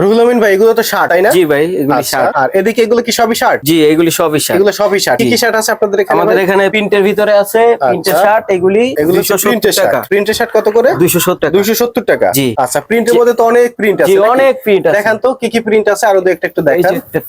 রুহুল আমিন ভাই এগুলো তো শার্ট তাই না? জি ভাই এগুলি আচ্ছা, শার্ট আর এদিকে এগুলো কি সবই শার্ট জি এগুলি সবই শার্ট এগুলো সবই শার্ট কি কি শার্ট আছে আপনাদের এখানে আমাদের এখানে প্রিন্টের ভিতরে আছে প্রিন্টের আচ্ছা। শার্ট এগুলি এগুলো প্রিন্টের শার্ট প্রিন্টের শার্ট কত করে? দুইশো সত্তর টাকা। দুইশো সত্তর টাকা। জি। আচ্ছা প্রিন্টের মধ্যে তো অনেক প্রিন্ট আছে? অনেক প্রিন্ট আছে। দেখান তো কি কি প্রিন্ট আছে? আরও একটা একটু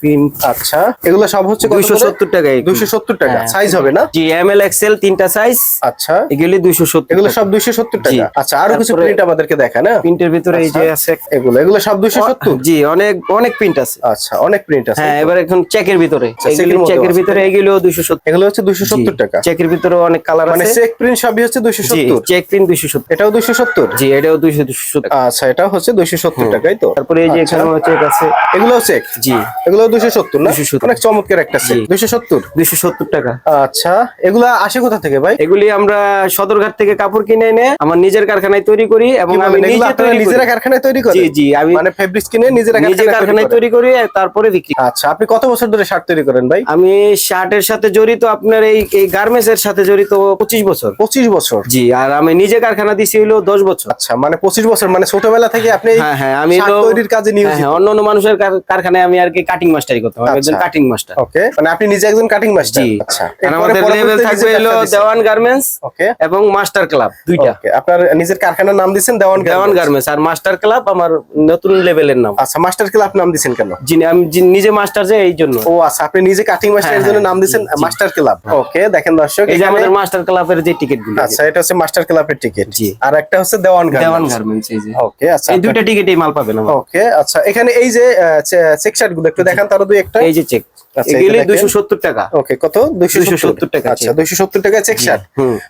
প্রিন্ট আচ্ছা এগুলো সব হচ্ছে দুইশো সত্তর টাকা এগুলি। দুইশো সত্তর টাকা। হ্যাঁ। সাইজ হবে না? জি এম এল এক্সেল তিনটা সাইজ আচ্ছা। এগুলি দুইশো সত্তর এগুলো সব দুইশো সত্তর জি। টাকা আচ্ছা আরও কিছু প্রিন্ট আমাদেরকে দেখান হ্যাঁ? প্রিন্টের ভিতরে এই যে আছে এগুলো এগুলো সব দুইশো সত্তর? জি অনেক অনেক প্রিন্ট আছে। আচ্ছা অনেক প্রিন্ট আছে। হ্যাঁ এবার এখন চেকের ভিতরে। চেকের আছে। ভিতরে এগুলো দুইশো সত্তর। এগুলো হচ্ছে দুইশো সত্তর টাকা। চেকের ভিতরে অনেক কালার মানে চেক প্রিন্ট সবই হচ্ছে দুইশো জি সত্তর। চেক প্রিন্ট দুইশো সত্তর। এটাও দুইশো সত্তর? জি এটাও দুইশো দুইশো সত্তর। আচ্ছা এটা হচ্ছে দুইশো সত্তর টাকাই তো। তারপরে এই যে আচ্ছা। এখানে চেক আছে। এগুলো চেক জি। এগুলো দুইশো সত্তর না? 270 অনেক চমৎকার একটা চেক জি। দুইশো সত্তর? দুইশো সত্তর টাকা। আচ্ছা এগুলা আসে কোথা থেকে ভাই? এগুলি আমরা সদরঘাট থেকে কাপড় কিনে এনে আমার নিজের কারখানায় তৈরি করি এবং আমি নিজে তৈরি নিজেরা কারখানায় তৈরি করেন? জি জি আমি মানে ফেব্রিক্স কিনে নিজেরা কারখানায় তৈরি? করি তারপরে বিক্রি আচ্ছা আপনি কত বছর ধরে শার্ট তৈরি করেন ভাই? আমি শার্টের সাথে জড়িত আপনার এই এই গার্মেন্টস এর সাথে জড়িত পঁচিশ বছর। পঁচিশ বছর? জি আর আমি নিজে কারখানা দিছি হলো দশ বছর। আচ্ছা মানে পঁচিশ বছর মানে ছোটবেলা থেকে আপনি হ্যাঁ হ্যাঁ আমি তৈরির কাজে হ্যাঁ, হ্যাঁ, অন্য অন্য মানুষের কারখানায় আমি আর কি কাটিং মাস্টারি করতাম একজন। কাটিং মাস্টার ওকে মানে আপনি নিজে একজন কাটিং মাস্টার জি আচ্ছা আমাদের লেভেল থাকবে হলো দেওয়ান গার্মেন্টস ওকে এবং মাস্টার ক্লাব দুইটা। ওকে আপনার নিজের কারখানার নাম দিয়েছেন দেওয়ান দেওয়ান গার্মেন্টস আর মাস্টার ক্লাব আমার নতুন লেভেলের নাম। আচ্ছা মাস্টার ক্লাব নাম দিয়েছেন কেন? যিনি আমি নিজে মাস্টার যে এই জন্য। ও আচ্ছা আপনি নিজে কাটিং মাস্টার এর হ্যাঁ, জন্য হ্যাঁ, নাম জি। Master club. ওকে দেখেন দর্শক এই যে আমাদের মাস্টার ক্লাবের যে টিকিটগুলো আচ্ছা এটা হচ্ছে মাস্টার ক্লাবের টিকিট জি। আর একটা হচ্ছে দেওয়ান দেওয়ান গার্মেন্টস এই যে। ওকে আচ্ছা এই দুইটা টিকিটেই মাল পাবেন আমার। ওকে আচ্ছা এখানে এই যে চেক শার্টগুলো একটু দেখান তারও দুই একটা। এই যে চেক এগুলি এটা দেখেন। দুইশো সত্তর টাকা। ওকে কত? দুইশো 270 টাকা আচ্ছা check। দুইশো সত্তর টাকা চেক শার্ট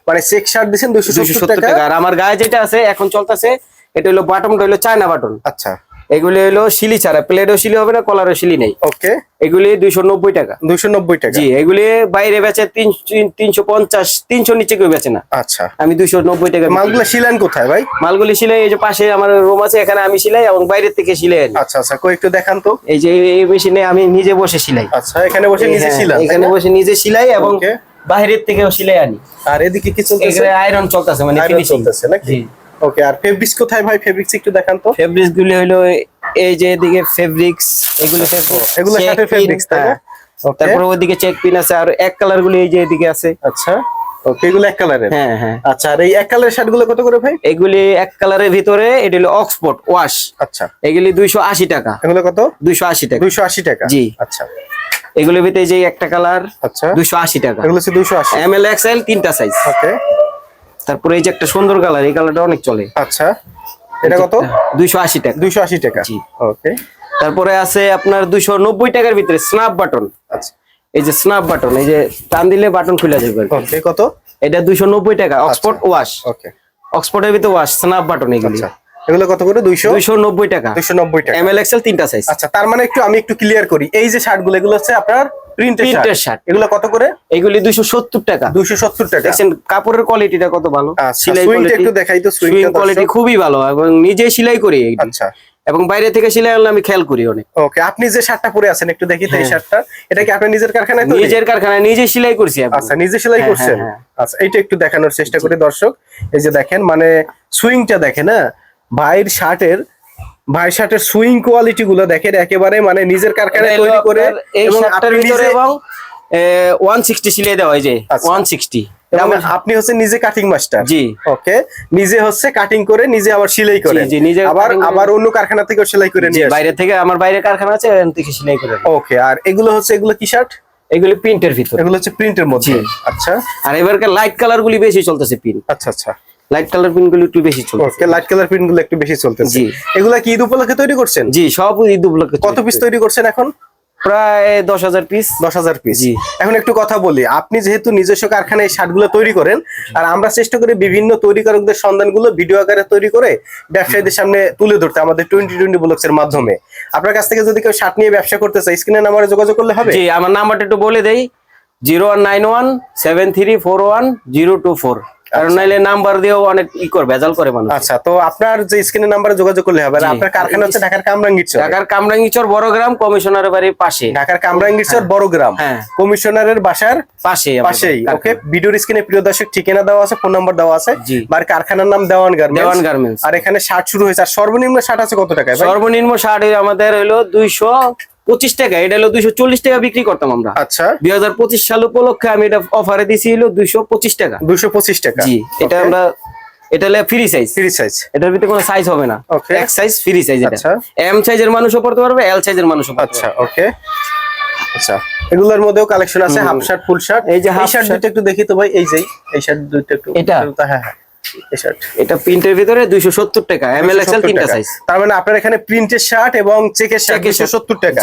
মানে চেক শার্ট সত্তর সত্তর টাকা। টাকা। আর আমার গায়ে যেটা আছে এখন চলতেছে এটা হলো বাটনটা হলো চায়না বাটন আচ্ছা। এগুলি হলো শিলি ছাড়া প্লেটও শিলি হবে না কলারও শিলি নেই। ওকে এগুলি দুইশো নব্বই টাকা। দুইশো নব্বই টাকা। জি এগুলি বাইরে বেচে তিনশো পঞ্চাশ তিনশো নিচে কেউ বেচে না। আচ্ছা। আমি দুইশো নব্বই টাকা মালগুলো শিলেন কোথায় ভাই? মালগুলি সিলাই এই যে পাশে আমার রুম আছে এখানে আমি সিলাই এবং বাইরের থেকে সিলাই আনি। আচ্ছা আচ্ছা কই একটু দেখান তো। এই যে এই মেশিনে আমি নিজে বসে সিলাই আচ্ছা এখানে বসে নিজে হ্যাঁ, শিলান তাই এখানে বসে নিজে সিলাই এবং বাইরের থেকেও সিলাই আনি। আর এদিকে কিছু আয়রন চলতেছে মানে ফিনিশিং চলতেছে নাকি? ওকে আর ফেব্রিক্স কোথায় ভাই? ফেব্রিক্স একটু দেখান তো। ফেব্রিক্স গুলি হলো এই যে এদিকে ফেব্রিক্স এগুলো fabrics, এগুলো pin, ফেব্রিক্স তাই না? হ্যাঁ। তারপর ওইদিকে চেক পিন আছে আর এক কালার গুলি এই যে এদিকে আছে। আচ্ছা। ওকে এগুলো এক কালারের হ্যাঁ হ্যাঁ। আচ্ছা আর এই এক কালারের শার্টগুলো কত করে ভাই? এগুলি এক কালারের ভিতরে এটা হলো অক্সফোর্ড ওয়াশ আচ্ছা। এগুলি দুইশো আশি টাকা। এগুলো কত? দুইশো আশি টাকা। দুইশো আশি টাকা? জি। আচ্ছা। এগুলির ভিতরে যে একটা কালার আচ্ছা। দুইশো আশি টাকা। এগুলো হচ্ছে দুইশো আশি। এম এল এক্সেল তিনটা সাইজ ওকে তারপরে এই যে একটা সুন্দর কালার এই কালারটা অনেক চলে। আচ্ছা এটা কত? দুইশো আশি টাকা। দুইশো আশি টাকা। জি। ওকে। তারপরে আছে আপনার দুইশো নব্বই টাকার ভিতরে স্ন্যাপ বাটন আচ্ছা। এই যে স্ন্যাপ বাটন এই যে টান দিলে বাটন খুলে যাবে। ওকে কত? এটা দুইশো নব্বই টাকা অক্সফোর্ড ওয়াশ ওকে। অক্সফোর্ডের ভিতরে ওয়াশ স্ন্যাপ বাটন এগুলি। আচ্ছা। এগুলো কত করে? দুইশো? দুইশো নব্বই টাকা। দুইশো নব্বই টাকা। এম এল এক্সেল তিনটা সাইজ আচ্ছা তার মানে একটু আমি একটু ক্লিয়ার করি। এই যে শার্টগুলো এগুলো হচ্ছে আপনার প্রিন্টের শার্ট এগুলো কত করে? এগুলি দুইশো সত্তর টাকা। দুইশো সত্তর টাকা। দেখছেন কাপড়ের কোয়ালিটিটা কত ভালো? আচ্ছা সেলাই quality- একটু দেখাই তো সুইং কোয়ালিটি খুবই ভালো এবং নিজে সেলাই করি আচ্ছা। এবং বাইরে থেকে সেলাই আনলে আমি খেয়াল করি অনেক। ওকে আপনি যে শার্টটা পরে আছেন একটু দেখি তো এই হ্যাঁ। শার্টটা। এটা কি আপনি নিজের কারখানায় তৈরি? নিজের কারখানায় নিজে সেলাই করছি। আচ্ছা নিজে সেলাই হ্যাঁ, করছেন? হ্যাঁ, আচ্ছা এইটা একটু দেখানোর চেষ্টা করি দর্শক। এই যে দেখেন মানে সুইংটা দেখেন হ্যাঁ? ভাইয়ের শার্টের ভাইয়ের শার্টের সুইং কোয়ালিটি গুলো দেখেন একেবারে মানে নিজের কারখানায় তৈরি করে এবং শার্টটার আপনি ভিতরে এবং ওয়ান সিক্সটি সিলাই দেওয়া হয় যে আচ্ছা। ওয়ান সিক্সটি এবং আপনি হচ্ছে নিজে কাটিং মাস্টার জি। ওকে নিজে হচ্ছে কাটিং করে নিজে আবার সেলাই করে জি, নিজে আবার আবার অন্য কারখানা থেকেও সেলাই করে নিয়ে বাইরে থেকে আমার বাইরে কারখানা আছে এখান থেকে সেলাই করে ওকে আর এগুলো হচ্ছে এগুলো কি শার্ট এগুলি প্রিন্টের ভিতরে। এগুলো হচ্ছে প্রিন্টের মধ্যে। আচ্ছা। আর এবারকার লাইট কালার গুলি বেশি চলতেছে প্রিন্ট আচ্ছা আচ্ছা। লাইট কালার পিন গুলি একটু বেশি চলতেছে ওকে লাইট কালার প্রিন্টগুলো একটু বেশি চলতেছে। জি। এগুলা কি ঈদ উপলক্ষে তৈরি করছেন? জি সব ঈদ উপলক্ষে কত পিস তৈরি করছেন এখন? প্রায় দশ হাজার পিস দশ হাজার পিস। এখন একটু কথা বলি আপনি যেহেতু নিজস্ব কারখানায় এই শার্টগুলো তৈরি করেন আর আমরা চেষ্টা করি বিভিন্ন তৈরিকারকদের সন্ধানগুলো ভিডিও আকারে তৈরি করে ব্যবসায়ীদের সামনে তুলে ধরতে আমাদের টোয়েন্টি টোয়েন্টি ব্লগস এর মাধ্যমে। আপনার কাছ থেকে যদি কেউ শার্ট নিয়ে ব্যবসা করতে চায় স্ক্রিনে নাম্বারে যোগাযোগ করলে হবে? জি আমার নাম্বারটা একটু বলে দেই zero one nine one seven three four one zero two four কারণ নাইলে নাম্বার দিয়েও অনেক ই করে ভেজাল করে মানুষ। আচ্ছা তো আপনার যে স্ক্রিনের নাম্বারে যোগাযোগ করলে হবে আর আপনার কারখানা হচ্ছে ঢাকার কামরাঙ্গীরচর। কমিশনারের বাড়ির পাশে। ঢাকার কামরাঙ্গীরচর গ্রাম। হ্যাঁ। কমিশনারের বাসার পাশে পাশেই ওকে? ভিডিওর স্ক্রিনে প্রিয় দর্শক ঠিকানা দেওয়া আছে ফোন নাম্বার দেওয়া আছে। আর কারখানার নাম দেওয়ান গার্মেন্টস। দেওয়ান গার্মেন্টস। আর এখানে শার্ট শুরু হয়েছে আর সর্বনিম্ন শার্ট আছে কত টাকায় সর্বনিম্ন শার্ট আমাদের হলো দুইশো পঁচিশ টাকা এটা হলো দুইশো চল্লিশ টাকা বিক্রি করতাম আমরা। আচ্ছা। দুই হাজার পঁচিশ সাল উপলক্ষে আমি এটা অফারে দিছি হলো দুইশো পঁচিশ টাকা। দুইশো পঁচিশ টাকা। জি এটা আমরা এটা হলো ফ্রি সাইজ ফ্রি সাইজ এটার ভিতরে কোনো সাইজ হবে না. এক সাইজ ফ্রি সাইজ এটা। এম সাইজের মানুষও পড়তে পারবে এল সাইজের মানুষও আচ্ছা ওকে আচ্ছা এগুলোর মধ্যেও কালেকশন আছে হাফ শার্ট ফুল শার্ট এই যে half শার্ট দুটো একটু দেখি তো ভাই এই যে এই শার্ট দুটো একটু এটা? হ্যাঁ হ্যাঁ। এটা প্রিন্টের ভিতরে দুইশো সত্তর টাকা এম এল তিনটা সাইজ তার মানে আপনার এখানে প্রিন্টের শার্ট এবং চেকের শার্ট চেকের দুশো shirt। সত্তর টাকা।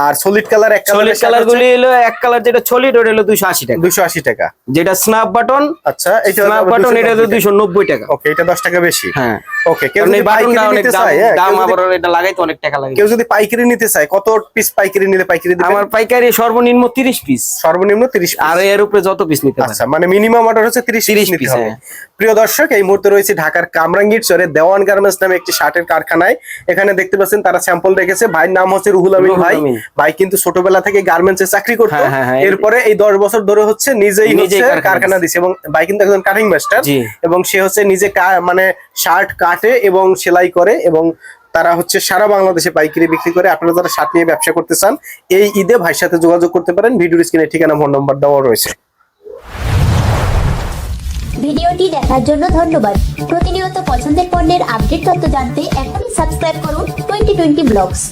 আর সলিড কালার এক সলিড কালার গুলি হলো এক কালার যেটা সলিড ওটা হলো দুইশো আশি টাকা। দুশো আশি টাকা। যেটা স্ন্যাপ বাটন আচ্ছা এটা স্ন্যাপ বাটন এটা হলো দুইশো নব্বই টাকা। ওকে এটা দশ টাকা বেশি। হ্যাঁ। ওকে কেউ যদি বাটনটা অনেক দাম চায় দাম কেউ যদি- আবার এটা লাগাইতে অনেক টাকা লাগে। কেউ যদি পাইকারি নিতে চায় কত পিস পাইকারি নিলে পাইকারি দিবেন? আমার পাইকারি সর্বনিম্ন তিরিশ পিস সর্বনিম্ন তিরিশ আর এর উপরে যত পিস নিতে পারে আচ্ছা মানে মিনিমাম অর্ডার হচ্ছে 30 30 পিস নিতে হবে। প্রিয় দর্শক এই মুহূর্তে রয়েছে ঢাকার কামরাঙ্গীর চরে দেওয়ান গার্মেন্টস নামে একটি শার্টের কারখানায়। এখানে দেখতে পাচ্ছেন তারা স্যাম্পল রেখেছে। ভাইয়ের নাম হচ্ছে রুহুল আমিন ভাই। ভাই কিন্তু ছোটবেলা থেকে গার্মেন্টস এ চাকরি করতো। হ্যাঁ, হ্যাঁ, হ্যাঁ। এরপরে এই দশ বছর ধরে হচ্ছে নিজেই হচ্ছে কারখানা দিছে। এবং ভাই কিন্তু একজন কাটিং মাস্টার এবং সে হচ্ছে নিজে মানে শার্ট কাটে এবং সেলাই করে এবং তারা হচ্ছে সারা বাংলাদেশে পাইকারি বিক্রি করে। আপনারা যারা শার্ট নিয়ে ব্যবসা করতে চান, এই ঈদে ভাইয়ের সাথে যোগাযোগ করতে পারেন। ভিডিওর স্ক্রিনে ঠিকানা, ফোন নম্বর দেওয়া রয়েছে। ভিডিওটি দেখার জন্য ধন্যবাদ। প্রতিনিয়ত পছন্দের পণ্যের আপডেট তথ্য জানতে এখনই সাবস্ক্রাইব করুন টোয়েন্টি টোয়েন্টি ব্লগস।